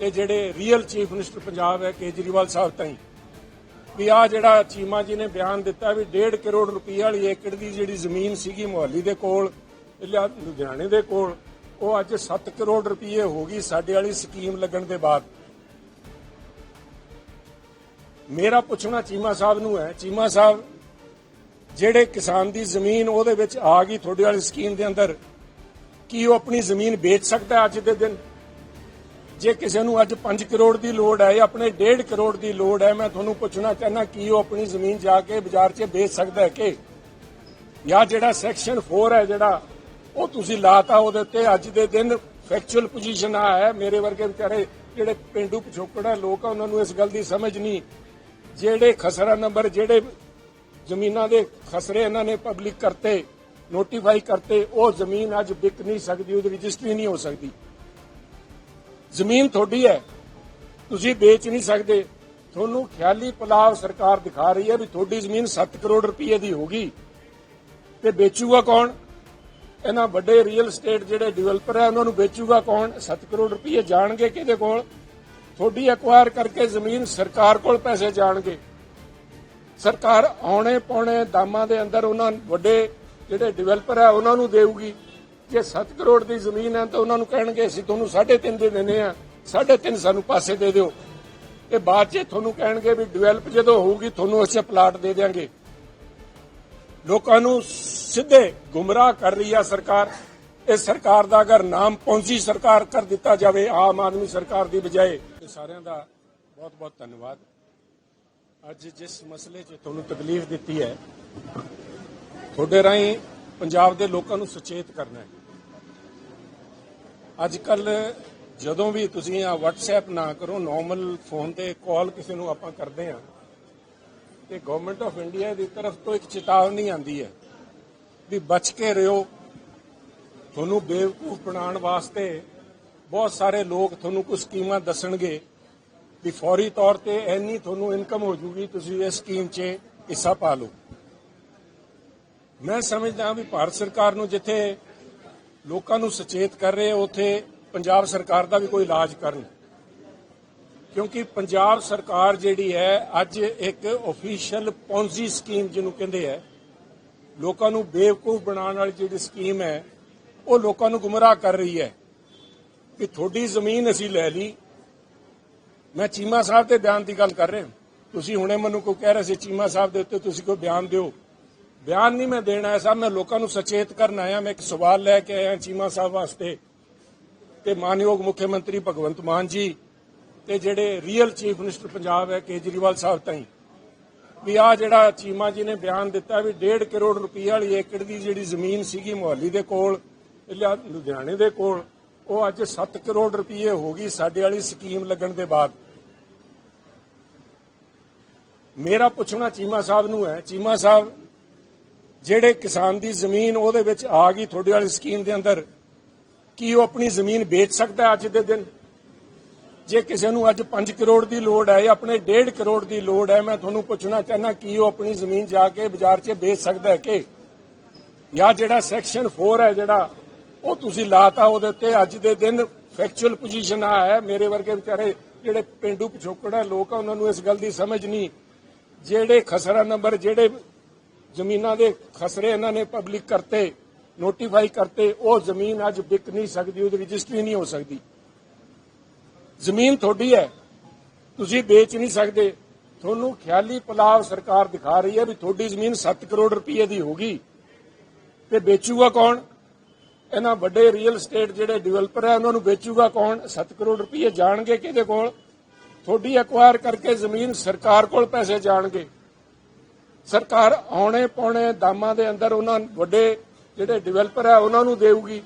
ਤੇ ਜਿਹੜੇ real chief minister Punjab ਹੈ, ਕੇਜਰੀਵਾਲ ਸਾਹਿਬ ਤਾਈਂ, ਵੀ ਆ ਜਿਹੜਾ ਚੀਮਾ ਜੀ ਨੇ ਬਿਆਨ ਦਿੱਤਾ ਵੀ 1.5 ਕਰੋੜ ਰੁਪਏ ਵਾਲੀ ਏਕੜ ਦੀ ਜਿਹੜੀ ਜ਼ਮੀਨ ਸੀਗੀ ਮੁਹੱਲੀ ਦੇ ਕੋਲ ਲੁਧਿਆਣੇ ਦੇ ਕੋਲ, ਉਹ ਅੱਜ 7 ਕਰੋੜ ਰੁਪਏ ਹੋ ਗਈ ਸਾਡੇ ਵਾਲੀ ਸਕੀਮ ਲੱਗਣ ਦੇ ਬਾਅਦ। ਮੇਰਾ ਪੁੱਛਣਾ ਚੀਮਾ ਸਾਹਿਬ ਨੂੰ ਹੈ, ਚੀਮਾ ਸਾਹਿਬ, ਜਿਹੜੇ ਕਿਸਾਨ ਦੀ ਜ਼ਮੀਨ ਉਹਦੇ ਵਿੱਚ ਆ ਗਈ ਤੁਹਾਡੇ ਵਾਲੀ ਸਕੀਮ ਦੇ ਅੰਦਰ, ਕੀ ਉਹ ਆਪਣੀ ਜ਼ਮੀਨ ਵੇਚ ਸਕਦਾ ਅੱਜ ਦੇ ਦਿਨ? ਜੇ ਕਿਸੇ ਨੂੰ ਅੱਜ 5 ਕਰੋੜ ਦੀ ਲੋੜ ਹੈ ਜਾਂ ਆਪਣੇ 1.5 ਕਰੋੜ ਦੀ ਲੋੜ ਹੈ, ਮੈਂ ਤੁਹਾਨੂੰ ਪੁੱਛਣਾ ਚਾਹਨਾ ਕੀ ਉਹ ਆਪਣੀ ਜ਼ਮੀਨ ਜਾ ਕੇ ਬਾਜ਼ਾਰ 'ਚ ਵੇਚ ਸਕਦਾ ਹੈ ਕਿ? ਜਾਂ ਜਿਹੜਾ ਸੈਕਸ਼ਨ 4 ਹੈ ਜਿਹੜਾ, ਉਹ ਤੁਸੀਂ ਲਾਤਾ ਉਹਦੇ ਉੱਤੇ ਅੱਜ ਦੇ ਦਿਨ ਫੈਕਚੁਅਲ ਪੋਜੀਸ਼ਨ ਆ ਹੈ। ਮੇਰੇ ਵਰਗੇ ਵਿਚਾਰੇ ਜਿਹੜੇ ਪਿੰਡੂ ਪਿਛੋਕੜ ਲੋਕ ਆ, ਉਹਨਾਂ ਨੂੰ ਇਸ ਗੱਲ ਦੀ ਸਮਝ ਨਹੀਂ। ਜਿਹੜੇ ਖਸਰਾ ਨੰਬਰ, ਜਿਹੜੇ ਜ਼ਮੀਨਾਂ ਦੇ ਖਸਰੇ ਇਹਨਾਂ ਨੇ ਪਬਲਿਕ ਕਰਤੇ ਨੋਟੀਫਾਈ ਕਰਤੇ, ਉਹ ਜ਼ਮੀਨ ਅੱਜ ਵਿਕ ਨਹੀਂ ਸਕਦੀ, ਉਹਦੀ ਰਜਿਸਟਰੀ ਨਹੀਂ ਹੋ ਸਕਦੀ। ਜ਼ਮੀਨ ਤੁਹਾਡੀ ਹੈ। ਤੁਸੀਂ ਵੇਚ ਨਹੀਂ ਸਕਦੇ। ਤੁਹਾਨੂੰ ਖਿਆਲੀ ਪਲਾਵ ਸਰਕਾਰ ਦਿਖਾ ਰਹੀ ਹੈ ਵੀ ਤੁਹਾਡੀ ਜ਼ਮੀਨ 7 ਕਰੋੜ ਰੁਪਏ ਦੀ ਹੋਗੀ ਤੇ ਵੇਚੂਗਾ ਕੌਣ? ਇਹਨਾਂ ਵੱਡੇ ਰੀਅਲ ਏਸਟੇਟ ਜਿਹੜੇ ਡਿਵੈਲਪਰ ਹੈ, ਉਹਨਾਂ ਨੂੰ ਵੇਚੂਗਾ ਕੌਣ? 7 ਕਰੋੜ ਰੁਪਏ ਜਾਣਗੇ ਕਿਹਦੇ ਕੋਲ? ਤੁਹਾਡੀ ਐਕਵਾਇਰ ਕਰਕੇ ਜ਼ਮੀਨ ਸਰਕਾਰ ਕੋਲ ਪੈਸੇ ਜਾਣਗੇ। ਸਰਕਾਰ ਆਉਣੇ ਪਾਉਣੇ ਦਾਮਾਂ ਦੇ ਅੰਦਰ ਉਹਨਾਂ ਵੱਡੇ ਜਿਹੜੇ ਡਿਵੈਲਪਰ ਹੈ, ਉਹਨਾਂ ਨੂੰ ਦੇਊਗੀ। ਜੇ 7 ਕਰੋੜ ਦੀ ਜ਼ਮੀਨ ਹੈ ਤਾਂ ਉਹਨਾਂ ਨੂੰ ਕਹਿਣਗੇ, ਅਸੀਂ ਤੁਹਾਨੂੰ 3.5 ਦੇ ਦਿੰਦੇ ਆ 3.5 ਸਾਨੂੰ ਪਾਸੇ ਦੇ ਦਿਓ। ਇਹ ਬਾਅਦ 'ਚ ਤੁਹਾਨੂੰ ਕਹਿਣਗੇ ਵੀ ਡਿਵੈਲਪ ਜਦੋਂ ਹੋਊਗੀ, ਤੁਹਾਨੂੰ ਅਸੀਂ ਪਲਾਟ ਦੇ ਦੇਵਾਂਗੇ ਲੋਕਾਂ ਨੂੰ ਸਿੱਧੇ ਗੁੰਮਰਾਹ ਕਰ ਰਹੀ ਆ ਸਰਕਾਰ। ਇਹ ਸਰਕਾਰ ਦਾ ਅਗਰ ਨਾਮ ਪਹੁੰਚੀ ਸਰਕਾਰ ਕਰ ਦਿੱਤਾ ਜਾਵੇ, ਆਮ ਆਦਮੀ ਸਰਕਾਰ ਦੀ ਬਜਾਏ ਸਾਰਿਆਂ ਦਾ ਬਹੁਤ ਬਹੁਤ ਧੰਨਵਾਦ। ਅੱਜ ਜਿਸ ਮਸਲੇ 'ਚ ਤੁਹਾਨੂੰ ਤਕਲੀਫ ਦਿੱਤੀ ਹੈ, ਤੁਹਾਡੇ ਰਾਹੀਂ ਪੰਜਾਬ ਦੇ ਲੋਕਾਂ ਨੂੰ ਸੁਚੇਤ ਕਰਨਾ ਹੈ। ਅੱਜ ਕੱਲ ਜਦੋਂ ਵੀ ਤੁਸੀਂ ਆ WhatsApp ਨਾ ਕਰੋ ਨਾਰਮਲ ਫੋਨ ਤੇ ਕਾਲ ਕਿਸੇ ਨੂੰ ਆਪਾਂ ਕਰਦੇ ਆ ਤੇ ਗਵਰਨਮੈਂਟ ਆਫ ਇੰਡੀਆ ਦੀ ਤਰਫ ਤੋਂ ਇੱਕ ਚੇਤਾਵਨੀ ਆਂਦੀ ਹੈ ਵੀ ਬਚ ਕੇ ਰਹੋ ਤੁਹਾਨੂੰ ਬੇਵਕੂਫ ਬਣਾਉਣ ਵਾਸਤੇ ਬਹੁਤ ਸਾਰੇ ਲੋਕ ਤੁਹਾਨੂੰ ਕੁਝ ਸਕੀਮਾਂ ਦੱਸਣਗੇ ਵੀ ਫੌਰੀ ਤੌਰ ਤੇ ਇੰਨੀ ਤੁਹਾਨੂੰ ਇਨਕਮ ਹੋ ਜੂਗੀ, ਤੁਸੀਂ ਇਸ ਸਕੀਮ 'ਚ ਹਿੱਸਾ ਪਾ ਲਓ। ਮੈਂ ਸਮਝਦਾ ਵੀ ਭਾਰਤ ਸਰਕਾਰ ਨੂੰ ਜਿੱਥੇ ਲੋਕਾਂ ਨੂੰ ਸੁਚੇਤ ਕਰ ਰਹੇ ਉਥੇ ਪੰਜਾਬ ਸਰਕਾਰ ਦਾ ਵੀ ਕੋਈ ਇਲਾਜ ਕਰਨ। ਕਿਉਂਕਿ ਪੰਜਾਬ ਸਰਕਾਰ ਜਿਹੜੀ ਹੈ, ਅੱਜ ਇੱਕ ਅਫੀਸ਼ੀਅਲ ਪੌਂਜੀ ਸਕੀਮ ਜਿਹਨੂੰ ਕਹਿੰਦੇ ਹੈ ਲੋਕਾਂ ਨੂੰ ਬੇਵਕੂਫ ਬਣਾਉਣ ਵਾਲੀ ਜਿਹੜੀ ਸਕੀਮ ਹੈ, ਉਹ ਲੋਕਾਂ ਨੂੰ ਗੁੰਮਰਾਹ ਕਰ ਰਹੀ ਹੈ ਕਿ ਤੁਹਾਡੀ ਜ਼ਮੀਨ ਅਸੀਂ ਲੈ ਲਈ। ਮੈਂ ਚੀਮਾ ਸਾਹਿਬ ਦੇ ਬਿਆਨ ਦੀ ਗੱਲ ਕਰ ਰਿਹਾ। ਤੁਸੀਂ ਹੁਣੇ ਮੈਨੂੰ ਕੋਈ ਕਹਿ ਰਹੇ ਸੀ, ਚੀਮਾ ਸਾਹਿਬ ਦੇ ਉੱਤੇ ਤੁਸੀਂ ਕੋਈ ਬਿਆਨ ਦਿਓ। ਬਿਆਨ ਨਹੀਂ ਮੈਂ ਦੇਣਾ ਹੈ ਸਾਹਿਬ, ਮੈਂ ਲੋਕਾਂ ਨੂੰ ਸਚੇਤ ਕਰਨ ਆਇਆ, ਮੈਂ ਇੱਕ ਸਵਾਲ ਲੈ ਕੇ ਆਇਆ ਚੀਮਾ ਸਾਹਿਬ ਵਾਸਤੇ ਤੇ ਮਾਨਯੋਗ ਮੁੱਖ ਮੰਤਰੀ ਭਗਵੰਤ ਮਾਨ ਜੀ ਤੇ ਜਿਹੜੇ ਰੀਅਲ ਚੀਫ ਮਿਨਿਸਟਰ ਪੰਜਾਬ ਹੈ, ਕੇਜਰੀਵਾਲ ਸਾਹਿਬ ਤਾਈਂ। ਵੀ ਆ ਜਿਹੜਾ ਚੀਮਾ ਜੀ ਨੇ ਬਿਆਨ ਦਿੱਤਾ ਵੀ 1.5 ਕਰੋੜ ਰੁਪਏ ਵਾਲੀ ਏਕੜ ਦੀ ਜਿਹੜੀ ਜ਼ਮੀਨ ਸੀਗੀ ਮੁਹੱਲੀ ਦੇ ਕੋਲ ਲੁਧਿਆਣੇ ਦੇ ਕੋਲ, ਉਹ ਅੱਜ 7 ਕਰੋੜ ਰੁਪਏ ਹੋ ਗਈ ਸਾਡੇ ਵਾਲੀ ਸਕੀਮ ਲੱਗਣ ਦੇ ਬਾਅਦ। ਮੇਰਾ ਪੁੱਛਣਾ ਚੀਮਾ ਸਾਹਿਬ ਨੂੰ ਹੈ, ਚੀਮਾ ਸਾਹਿਬ ਜਿਹੜੇ ਕਿਸਾਨ ਦੀ ਜ਼ਮੀਨ ਉਹਦੇ ਵਿੱਚ ਆ ਗਈ ਤੁਹਾਡੇ ਵਾਲੀ ਸਕੀਮ ਦੇ ਅੰਦਰ, ਕੀ ਉਹ ਆਪਣੀ ਜ਼ਮੀਨ ਵੇਚ ਸਕਦਾ ਅੱਜ ਦੇ ਦਿਨ? ਜੇ ਕਿਸੇ ਨੂੰ ਅੱਜ 5 ਕਰੋੜ ਦੀ ਲੋੜ ਹੈ ਜਾਂ ਆਪਣੇ 1.5 ਕਰੋੜ ਦੀ ਲੋੜ ਹੈ, ਮੈਂ ਤੁਹਾਨੂੰ ਪੁੱਛਣਾ ਚਾਹਨਾ ਕੀ ਉਹ ਆਪਣੀ ਜ਼ਮੀਨ ਜਾ ਕੇ ਬਾਜ਼ਾਰ 'ਚ ਵੇਚ ਸਕਦਾ ਹੈ ਕਿ? ਜਾਂ ਜਿਹੜਾ ਸੈਕਸ਼ਨ 4 ਹੈ ਜਿਹੜਾ, ਉਹ ਤੁਸੀਂ ਲਾਤਾ ਉਹਦੇ ਉੱਤੇ ਅੱਜ ਦੇ ਦਿਨ ਫੈਕਚੁਅਲ ਪੋਜੀਸ਼ਨ ਆ ਹੈ, ਮੇਰੇ ਵਰਗੇ ਵਿਚਾਰੇ ਜਿਹੜੇ ਪਿੰਡੂ ਪਿਛੋਕੜ ਲੋਕ ਆ, ਉਹਨਾਂ ਨੂੰ ਇਸ ਗੱਲ ਦੀ ਸਮਝ ਨਹੀਂ। ਜਿਹੜੇ ਖਸਰਾ ਨੰਬਰ, ਜਿਹੜੇ ਜ਼ਮੀਨਾਂ ਦੇ ਖਸਰੇ ਇਹਨਾਂ ਨੇ ਪਬਲਿਕ ਕਰਤੇ ਨੋਟੀਫਾਈ ਕਰਤੇ, ਉਹ ਜ਼ਮੀਨ ਅੱਜ ਵਿਕ ਨਹੀਂ ਸਕਦੀ, ਉਹਦੀ ਰਜਿਸਟਰੀ ਨਹੀਂ ਹੋ ਸਕਦੀ। ਜ਼ਮੀਨ ਤੁਹਾਡੀ ਹੈ, ਤੁਸੀਂ ਵੇਚ ਨਹੀਂ ਸਕਦੇ। ਤੁਹਾਨੂੰ ਖਿਆਲੀ ਪਲਾਵ ਸਰਕਾਰ ਦਿਖਾ ਰਹੀ ਹੈ ਵੀ ਤੁਹਾਡੀ ਜ਼ਮੀਨ 7 ਕਰੋੜ ਰੁਪਏ ਦੀ ਹੋਗੀ ਤੇ ਵੇਚੂਗਾ ਕੌਣ? ਇਹਨਾਂ ਵੱਡੇ ਰੀਅਲ ਏਸਟੇਟ ਜਿਹੜੇ ਡਿਵੈਲਪਰ ਹੈ, ਉਹਨਾਂ ਨੂੰ ਵੇਚੂਗਾ ਕੌਣ? 7 ਕਰੋੜ ਰੁਪਏ ਜਾਣਗੇ ਕਿਹਦੇ ਕੋਲ? ਤੁਹਾਡੀ ਐਕਵਾਇਰ ਕਰਕੇ ਜ਼ਮੀਨ ਸਰਕਾਰ ਕੋਲ ਪੈਸੇ ਜਾਣਗੇ। ਸਰਕਾਰ ਆਉਣੇ ਪਾਉਣੇ ਦਾਮਾਂ ਦੇ ਅੰਦਰ ਉਹਨਾਂ ਵੱਡੇ ਜਿਹੜੇ ਡਿਵੈਲਪਰ ਹੈ ਉਹਨਾਂ ਨੂੰ ਦੇਊਗੀ।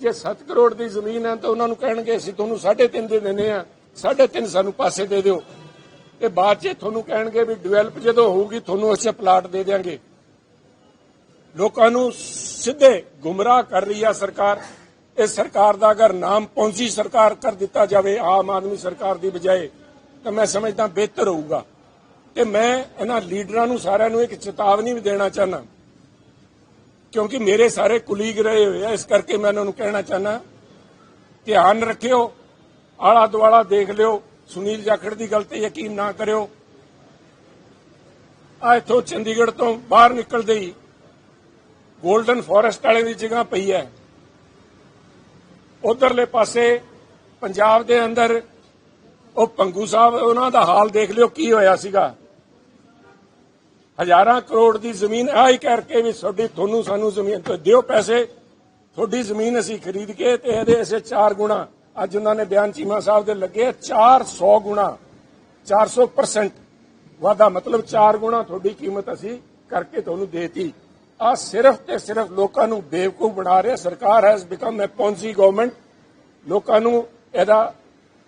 ਜੇ 7 ਕਰੋੜ ਦੀ ਜ਼ਮੀਨ ਹੈ ਤਾਂ ਉਹਨਾਂ ਨੂੰ ਕਹਿਣਗੇ, ਅਸੀਂ ਤੁਹਾਨੂੰ 3.5 ਦੇ ਦਿੰਦੇ ਆ। 3.5 ਸਾਨੂੰ ਪਾਸੇ ਦੇ ਦਿਓ। ਤੇ ਬਾਅਦ 'ਚ ਤੁਹਾਨੂੰ ਕਹਿਣਗੇ ਵੀ ਡਿਵੈਲਪ ਜਦੋਂ ਹੋਊਗੀ, ਤੁਹਾਨੂੰ ਅਸੀਂ ਪਲਾਟ ਦੇ ਦੇਵਾਂਗੇ ਲੋਕਾਂ ਨੂੰ ਸਿੱਧੇ ਗੁੰਮਰਾਹ ਕਰ ਰਹੀ ਆ ਸਰਕਾਰ। ਇਹ ਸਰਕਾਰ ਦਾ ਅਗਰ ਨਾਮ ਪਹੁੰਚੀ ਸਰਕਾਰ ਕਰ ਦਿੱਤਾ ਜਾਵੇ, ਆਮ ਆਦਮੀ ਸਰਕਾਰ ਦੀ ਬਜਾਏ, ਤਾਂ ਮੈਂ ਸਮਝਦਾ ਬਿਹਤਰ ਹੋਊਗਾ। ਤੇ ਮੈਂ ਇਹਨਾਂ ਲੀਡਰਾਂ ਨੂੰ ਸਾਰਿਆਂ ਨੂੰ ਇੱਕ ਚੇਤਾਵਨੀ ਵੀ ਦੇਣਾ ਚਾਹਨਾ ਕਿਉਂਕਿ ਮੇਰੇ ਸਾਰੇ ਕੁਲੀਗ ਰਹੇ ਹੋਏ ਆ, ਇਸ ਕਰਕੇ ਮੈਂ ਉਹਨਾਂ ਨੂੰ ਕਹਿਣਾ ਚਾਹਨਾ ਧਿਆਨ ਰੱਖਿਓ ਆਲਾ ਦੁਆਲਾ ਦੇਖ ਲਿਓ, ਸੁਨੀਲ ਜਾਖੜ ਦੀ ਗੱਲ ਤੇ ਯਕੀਨ ਨਾ ਕਰਿਓ। ਆ ਇਥੋਂ ਚੰਡੀਗੜ੍ਹ ਤੋਂ ਬਾਹਰ ਨਿਕਲਦੇ ਹੀ ਗੋਲਡਨ ਫੋਰੈਸਟ ਵਾਲੇ ਦੀ ਜਗ੍ਹਾ ਪਈ ਹੈ। ਉਧਰਲੇ ਪਾਸੇ ਪੰਜਾਬ ਦੇ ਅੰਦਰ ਉਹ ਪੰਗੂ ਸਾਹਿਬ, ਉਹਨਾਂ ਦਾ ਹਾਲ ਦੇਖ ਲਿਓ, ਕੀ ਹੋਇਆ ਸੀਗਾ। ਹਜ਼ਾਰਾਂ ਕਰੋੜ ਦੀ ਜ਼ਮੀਨ ਆ ਹੀ ਕਰਕੇ ਵੀ ਤੁਹਾਡੀ, ਤੁਹਾਨੂੰ ਸਾਨੂੰ ਜ਼ਮੀਨ ਤੋਂ ਦਿਓ ਪੈਸੇ। ਤੁਹਾਡੀ ਜ਼ਮੀਨ ਅਸੀਂ ਖਰੀਦ ਕੇ ਤੇ ਇਹਦੇ ਐਸੇ 4 ਗੁਣਾ, ਅੱਜ ਉਹਨਾਂ ਨੇ ਬਿਆਨ ਚੀਮਾ ਸਾਹਿਬ ਦੇ ਲੱਗੇ 400 ਗੁਣਾ 400% ਵਾਧਾ ਮਤਲਬ 4 ਗੁਣਾ ਤੁਹਾਡੀ ਕੀਮਤ ਅਸੀਂ ਕਰਕੇ ਤੁਹਾਨੂੰ ਦੇਤੀ। ਆ ਸਿਰਫ ਤੇ ਸਿਰਫ ਲੋਕਾਂ ਨੂੰ ਬੇਵਕੂਫ ਬਣਾ ਰਿਹਾ, ਸਰਕਾਰ has become a ponzi government ਲੋਕਾਂ ਨੂੰ ਇਹਦਾ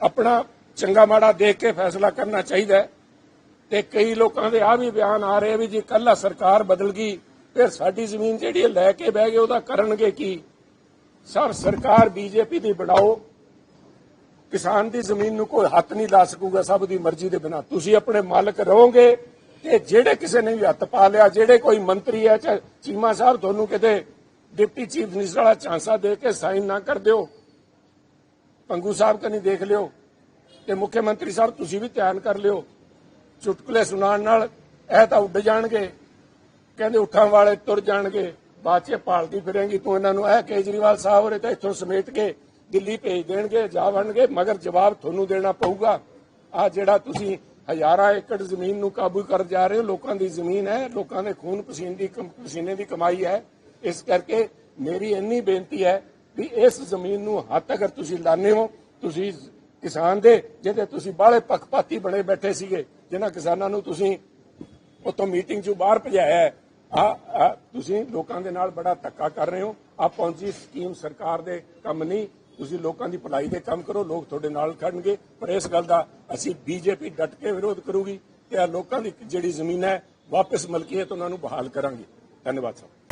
ਆਪਣਾ ਚੰਗਾ ਮਾੜਾ ਦੇਖ ਕੇ ਫੈਸਲਾ ਕਰਨਾ ਚਾਹੀਦਾ ਹੈ। ਤੇ ਕਈ ਲੋਕਾਂ ਦੇ ਆ ਵੀ ਬਿਆਨ ਆ ਰਹੇ ਵੀ ਜੇ ਕੱਲਾ ਸਰਕਾਰ ਬਦਲ ਗਈ, ਫਿਰ ਸਾਡੀ ਜ਼ਮੀਨ ਜਿਹੜੀ ਲੈ ਕੇ ਬਹਿ ਗਏ, ਉਹਦਾ ਕਰਨਗੇ ਕੀ? ਸਰ, ਸਰਕਾਰ ਬੀਜੇਪੀ ਦੀ ਬਣਾਓ। ਕਿਸਾਨ ਦੀ ਜ਼ਮੀਨ ਨੂੰ ਕੋਈ ਹੱਥ ਨਹੀਂ ਲਾ ਸਕੂਗਾ, ਸਭ ਦੀ ਮਰਜ਼ੀ ਦੇ ਬਿਨਾ। ਤੁਸੀਂ ਆਪਣੇ ਮਾਲਕ ਰਹੋਗੇ ਤੇ ਜਿਹੜੇ ਕਿਸੇ ਨੇ ਵੀ ਹੱਥ ਪਾ ਲਿਆ, ਜਿਹੜੇ ਕੋਈ ਮੰਤਰੀ ਹੈ, ਚਾਹੇ ਚੀਮਾ ਸਾਹਿਬ, ਤੁਹਾਨੂੰ ਕਿਤੇ ਡਿਪਟੀ ਚੀਫ ਮਿਨਿਸਟਰ ਵਾਲਾ ਚਾਂਸਾ ਦੇ ਕੇ ਸਾਈਨ ਨਾ ਕਰ ਦਿਓ। ਪੰਗੂ ਸਾਹਿਬ ਕਨੀ ਦੇਖ ਲਿਓ। ਤੇ ਮੁੱਖ ਮੰਤਰੀ ਸਾਹਿਬ, ਤੁਸੀਂ ਵੀ ਧਿਆਨ ਕਰ ਲਿਓ। ਚੁਟਕਲੇ ਸੁਣਾਉਣ ਨਾਲ ਇਹ ਤਾਂ ਉੱਡ ਜਾਣਗੇ। ਕਹਿੰਦੇ ਉੱਠਾਂ ਵਾਲੇ ਤੁਰ ਜਾਣਗੇ। ਬਾਅਦ ਚ ਪਾਲਦੀ ਤੂੰ ਇਹਨਾਂ ਨੂੰ ਇਹ ਕੇਜਰੀਵਾਲ ਸਾਹਿਬ ਹੋਰੇ ਤਾਂ ਇੱਥੋਂ ਸਮੇਟ ਕੇ ਦਿੱਲੀ ਭੇਜ ਦੇਣਗੇ, ਜਾ ਵਣਗੇ ਮਗਰ ਜਵਾਬ ਤੁਹਾਨੂੰ ਦੇਣਾ ਪਊਗਾ। ਆ ਜਿਹੜਾ ਤੁਸੀਂ ਹਜ਼ਾਰਾਂ ਏਕੜ ਜ਼ਮੀਨ ਨੂੰ ਕਾਬੂ ਕਰ ਜਾ ਰਹੇ ਹੋ, ਲੋਕਾਂ ਦੀ ਜ਼ਮੀਨ ਹੈ, ਲੋਕਾਂ ਦੇ ਖੂਨ ਪਸੀਨੇ ਦੀ ਪਸੀਨੇ ਦੀ ਕਮਾਈ ਹੈ। ਇਸ ਕਰਕੇ ਮੇਰੀ ਇੰਨੀ ਬੇਨਤੀ ਹੈ ਵੀ ਇਸ ਜ਼ਮੀਨ ਨੂੰ ਹੱਥ ਅਗਰ ਤੁਸੀਂ ਲਾਣੇ ਹੋ, ਤੁਸੀਂ ਕਿਸਾਨ ਦੇ, ਜਿਹਦੇ ਤੁਸੀਂ ਬਾਹਲੇ ਪੱਖਪਾਤੀ ਬਣੇ ਬੈਠੇ ਸੀਗੇ ਜਿਨ੍ਹਾਂ ਕਿਸਾਨਾਂ ਨੂੰ ਤੁਸੀਂ ਉਤੋਂ ਮੀਟਿੰਗ ਚੋਂ ਬਾਹਰ ਭਜਾਇਆ ਆ ਤੁਸੀਂ ਲੋਕਾਂ ਦੇ ਨਾਲ ਬੜਾ ਧੱਕਾ ਕਰ ਰਹੇ ਹੋ। ਆ ਪੌਂਜੀ ਸਕੀਮ ਸਰਕਾਰ ਦੇ ਕੰਮ ਨਹੀਂ, ਤੁਸੀਂ ਲੋਕਾਂ ਦੀ ਭਲਾਈ ਦੇ ਕੰਮ ਕਰੋ, ਲੋਕ ਤੁਹਾਡੇ ਨਾਲ ਖੜਨਗੇ। ਪਰ ਇਸ ਗੱਲ ਦਾ ਅਸੀਂ ਬੀਜੇਪੀ ਡਟ ਕੇ ਵਿਰੋਧ ਕਰੂਗੀ ਤੇ ਆ ਲੋਕਾਂ ਦੀ ਜਿਹੜੀ ਜ਼ਮੀਨ ਹੈ, ਵਾਪਸ ਮਲਕੀਅਤ ਉਹਨਾਂ ਨੂੰ ਬਹਾਲ ਕਰਾਂਗੇ। ਧੰਨਵਾਦ ਸਾਹਿਬ